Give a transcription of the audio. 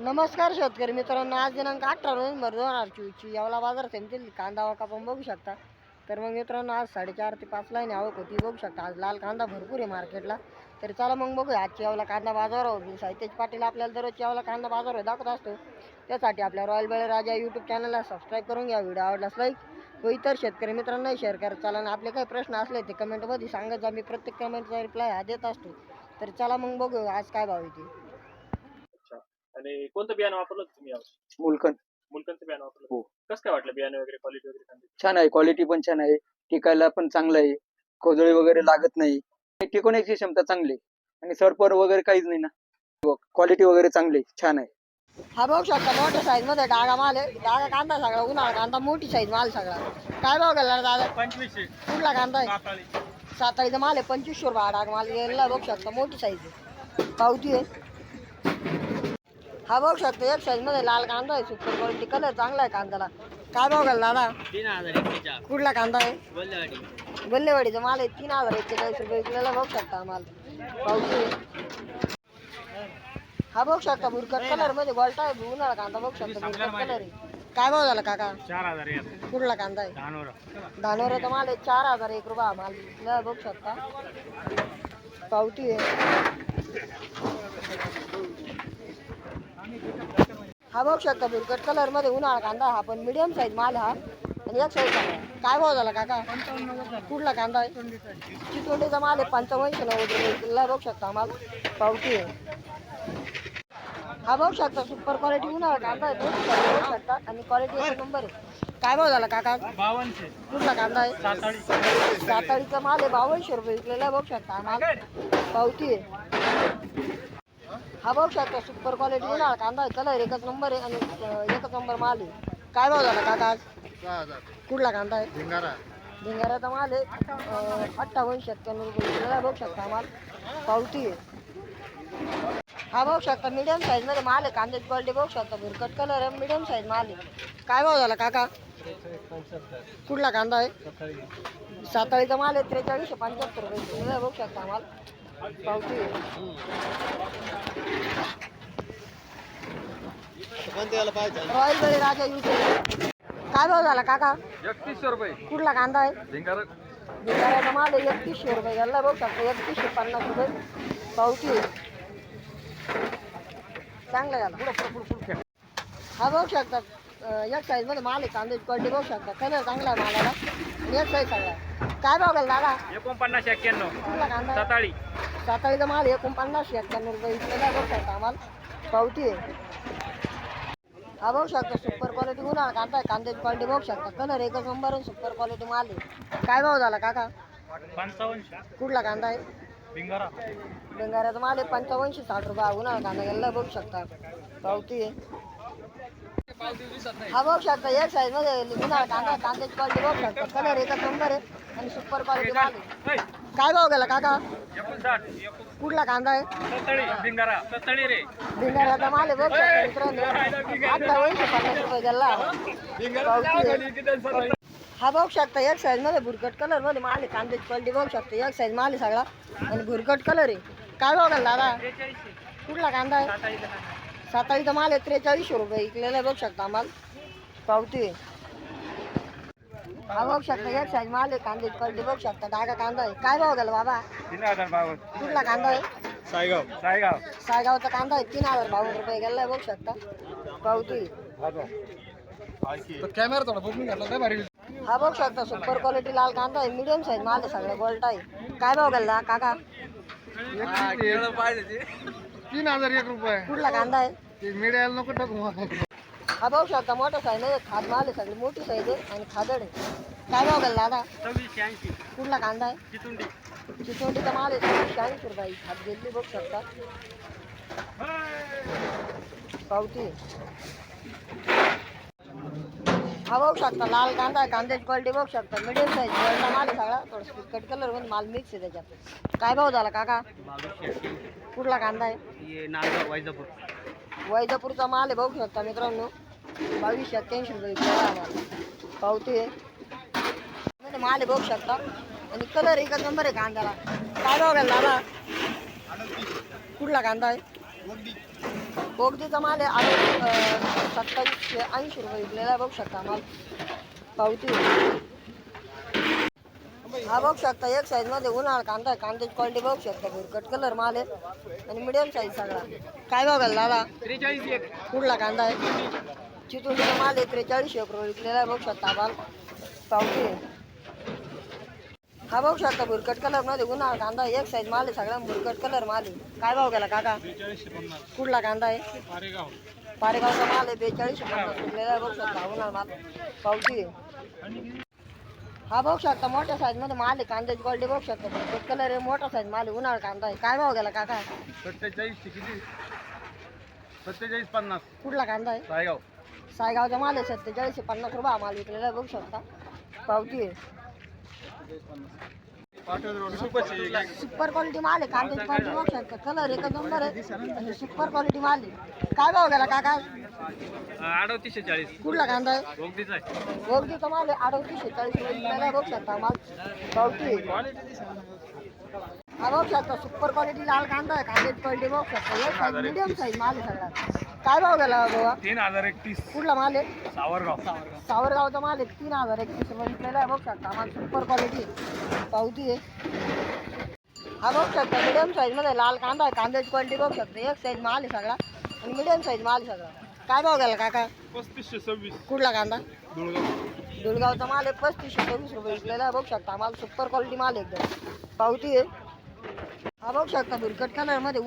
नमस्कार शेतकरी मित्रांनो आज दिनांक अठरा नोव्हेंबर दोन हजार चोवीसची यावला बाजार समितील कांदा वाका पण बघू शकता. तर मग मित्रांनो आज साडेचार ते पाच लाईन आवक होती बघू शकता. आज लाल कांदा भरपूर आहे मार्केटला. तर चला मग बघूया आजची यावला कांदा बाजारावर साहित्यज पाटील आपल्याला दररोज यावला कांदा बाजारावर दाखवत असतो. त्यासाठी आपल्या रॉयल बेळे राजा यूट्यूब चॅनलला सबस्क्राईब करून घ्या व्हिडिओ आवडलास लाईक व इतर शेतकरी मित्रांनाही शेअर करा. चला आणि आपले काही प्रश्न असले ते कमेंटमध्ये सांगत जा मी प्रत्येक कमेंटचा रिप्लाय हा देत असतो. तर चला मग बघू आज काय भाव येते आणि कोणतं बियाणं वापरलं होतं तुम्ही मुलकन मुलकनचं बियाणं वापरलं हो. होतं? कसं काय वाटलं बियाणं वगैरे क्वालिटी वगैरे चांगली? छान आहे क्वालिटी पण छान आहे. टिकायला पण चांगलं आहे. खोदळे वगैरे लागत नाही. आणि टिकवण्याची क्षमता चांगली आहे. आणि सरपर वगैरे काहीच नाही ना. क्वालिटी वगैरे चांगली आहे, छान आहे. हा बघू शकता मोठ्या साईजमध्ये डागा माल आहे. डागा कांदा सगळा उन्हाळा कांदा मोठी साईज माल सगळा. काय भाव गेला दादा? पंचवीसशे. कुठला कांदा आहे? साताळीचा माल आहे पंचवीसशे रुपये हा डाग माल. गेला बघू शकता मोठी साईज आहे. पावती आहे. हा बघू शकता एक साईजमध्ये लाल कांदा आहे सुपर क्वालिटी कलर चांगला आहे कांद्याला. काय भाव गेला दादा? कुठला कांदा आहे? बोललेवाडी. गल्लेवाडीचा माल आहे तीन हजार एक्केचाळीस रुपये विकलेला बघू शकता माल. आहे हा बघू शकता बुरकट कलरमध्ये गोल्टा आहे उन्हाळा कांदा बघू शकता बुरकट कलर आहे. काय भाव झाला काका? चार हजार कुठला कांदा आहे? धानोरा. धानोऱ्याचा माल आहे चार हजार एक रुपया माल. बघू शकता. पावती आहे. हा बघू शकता बुरकट कलरमध्ये उन्हाळा कांदा हा पण मीडियम साईज माल हा. आणि एक साईज काय भाव झाला काका? कुठला कांदा आहे? चितोंडीचा माल आहे पंचावन्नशे नव्वद रुपये. बघू शकता माल पावती आहे. हा बघू शकता सुपर क्वालिटी उन्हाळा कांदा आहे. बघू शकता आणि क्वालिटी एक नंबर आहे. काय भाव झाला काका? बावनशे कुठला कांदा आहे? साताळीचा माल आहे बावनशे रुपये. विकलेला बघू शकता माल पावती आहे. हा बघू शकता सुपर क्वालिटी उन्हाळा कांदा आहे कलर एकच नंबर आहे आणि एकच नंबर माल आहे. काय भाव झाला काका आज? कुठला कांदा आहे? भिंगाऱ्याचा माल आहे. अं, अठ्ठावन्नशे एक्क्याण्णव रुपये बघू शकता माल. पावती आहे. हा बघू शकता मीडियम साईजमध्ये माल आहे. कांद्याची क्वालिटी बघू शकता. भुरकट कलर आहे मीडियम साईज माल आहे. काय भाव झाला काका? कुठला कांदा आहे? साताळीचा माल आहे त्रेचाळीसशे पंच्याहत्तर रुपये बघू शकता माल. रॉयल राजा काय भाव झाला काका? एकतीसशे रुपये. कुठला कांदा आहे? भिंगाऱ्याचा माल आहे एकतीसशे रुपये. घ्यायला बघू शकता एकतीसशे पन्नास रुपये. पावती आहे. चांगलं झालं. हा बघू शकता. एक माल आहे कांद्याची क्वालिटी बघू शकता. कलर चांगला आहे मालाला. एक साईज चांगला आहे. काय भाव घाल दादा? एकोणपन्नास एक्क्याण्णव. कुठला कांदा? साताळी. साताळीचा माल एकोणपन्नास एक्क्याण्णव रुपये विकलेला बघू शकता आम्हाला. पावती आहे. हा बघू शकता सुपर क्वालिटी उन्हाळा कांदा आहे कांद्याची क्वालिटी बघू शकता. कलर एकच नंबर आहे सुपर क्वालिटी माल आहे. काय भाव झाला काका? कुठला कांदा आहे? भिंगारा. बेंगाऱ्याचा माल आहे पंचावन्नशे साठ रुपये हा उन्हाळा कांदा गेला बघू शकता. पावती आहे. हा बघू शकता एक साईजमध्ये उन्हाळा कांदा आहे, कांद्याची क्वालिटी बघू शकता. कलर एकच नंबर आहे. आणि सुपर क्वालिटी माल आहे. काय भाव गेला काका? एकोणसाठ. कुठला कांदा आहे? सत्तळी भिंगारा. सत्तळी रे. भिंगाऱ्याचा माल आहे बघ. पन्नास रुपये गेला? पावती. हा बघू शकता एक साईजमध्ये भुरकट कलरमध्ये माल आहे. कांद्याची क्वालिटी बघू शकता एक साईज माल आहे सगळा. आणि भुरकट कलर आहे. काय भाव घाल दादा? कुठला कांदा आहे? साताळीचा माल आहे त्रेचाळीसशे रुपये. इकलेला आहे बघू शकता आम्हाला पावती आहे. हा बघू शकता एक साईज माल आहे कांद्याची क्वालिटी बघू शकता डागा कांदा आहे. काय भाव गेला बाबा? तीन हजार बावन्न कुठला कांदा आहे? सायगाव. सायगाव. सायगावचा कांदा आहे तीन हजार बावन्न रुपये गेला बघू शकता. पावती. आहे. कॅमेरा थोडा बघून घातला काय भारी हा बघू शकता सुपर क्वालिटी लाल कांदा आहे मीडियम साईज माल आहे सगळं गोल्ट आहे. काय भाव गेला काका? तीन हजार एक रुपये. कुठला कांदा आहे? ते मीडियाला नको टाकू हा बघू शकता मोठा साईज आहे. खाद माल आहे सगळी मोठी साईज आहे आणि खादड आहे. काय भाव गेला दादा? सव्वीसशे ऐंशी. कुठला कांदा आहे? चितुंडी. चिचोटीचा माल आहे सव्वीसशे चाळीस रुपये. खात गेली बघू शकता. पावती. हा बघू शकता लाल कांदा आहे कांद्याची क्वालिटी बघू शकता. मिडियम साईज गोल्डा माल आहे सगळा. थोडं कट कलरमध्ये माल मिक्स आहे त्याच्यात. काय भाव झाला काका? कुठला कांदा आहे? नांदगाव वैजापूर. वैजापूरचा माल आहे बघू शकता मित्रांनो. बावीसशे अठ्ठ्याऐंशी रुपये विकला पावती आहे. म्हणजे माल आहे बघू शकता. आणि कलर एकच नंबर आहे कांद्याला. काय भाव घाल दादा? कुठला कांदा आहे? बोगदीचा माल आहे आणि सत्तावीसशे ऐंशी रुपये विकलेला आहे बघू शकता माल. पावती हा बघू शकता एक साईजमध्ये उन्हाळा कांदा आहे कांद्याची क्वालिटी बघू शकता भुरकट कलर माल आहे. आणि मिडियम साईज सगळा. काय भाव घाल दादा एक. कुठला कांदा आहे? चितूरचा माल आहे त्रेचाळीस रुपये. विकलेला आहे बघू शकता माल. पावती हा बघू शकता भुरकट कलरमध्ये उन्हाळा कांदा आहे. एक साईज माल आहे सगळा भुरकट कलर माल आहे. काय भाव गेला काका? कुठला कांदा आहे? पारेगावचा माल आहे बेचाळीस पन्नास. विकलेला आहे बघू शकता उन्हाळा माल. पावती आहे. हा बघू शकता मोठ्या साईजमध्ये माल आहे कांद्याची क्वालिटी बघू शकता भुरकट कलर आहे मोठा साईज माल आहे उन्हाळा कांदा आहे? काय भाव गेला काका? सत्तेचाळीस किती? सत्तेचाळीस पन्नास. कुठला कांदा आहे? सायगाव. सायगावचा माल आहे सत्तेचाळीसशे पन्नास रुपये हा माल विकलेला आहे बघू शकता. पावती आहे. सुपर क्वालिटी माल आहे कांद्याची क्वालिटी बघू शकता. कलर एकच नंबर आहे? आणि सुपर क्वालिटी माल आहे काय भाव गेला काका? अडतीसशे चाळीस. कुठला कांदा आहे? बोगदीचा आहे. माल आहे अडतीसशे चाळीस रुपये बघू शकता माल. हा बघू शकता सुपर क्वालिटी लाल कांदा आहे. कांद्याची क्वालिटी बघू शकता एक साईज मिडियम साईज माल आहे सगळा. काय भाव गेला बाबा तीन हजार एकतीस. कुठला माल आहे? सावरगाव. सावरगावचा माल आहे. तीन हजार एकतीस रुपये विकलेला आहे. बघू शकता माल सुपर क्वालिटी पावती आहे. हा बघू शकता मिडियम साईजमध्ये लाल कांदा आहे. कांद्याची क्वालिटी बघू शकता एक साईज माल आहे सगळा. आणि मिडियम साईज माल आहे सगळा. काय भाव गेला काका? पस्तीसशे सव्वीस. कुठला कांदा? दुलगावचा माल आहे पस्तीसशे चोवीस रुपये विकलेला आहे. बघू शकता माल सुपर क्वालिटी माल आहे एकदम. पावती आहे. हा बघू शकता भुरकट कलरमध्ये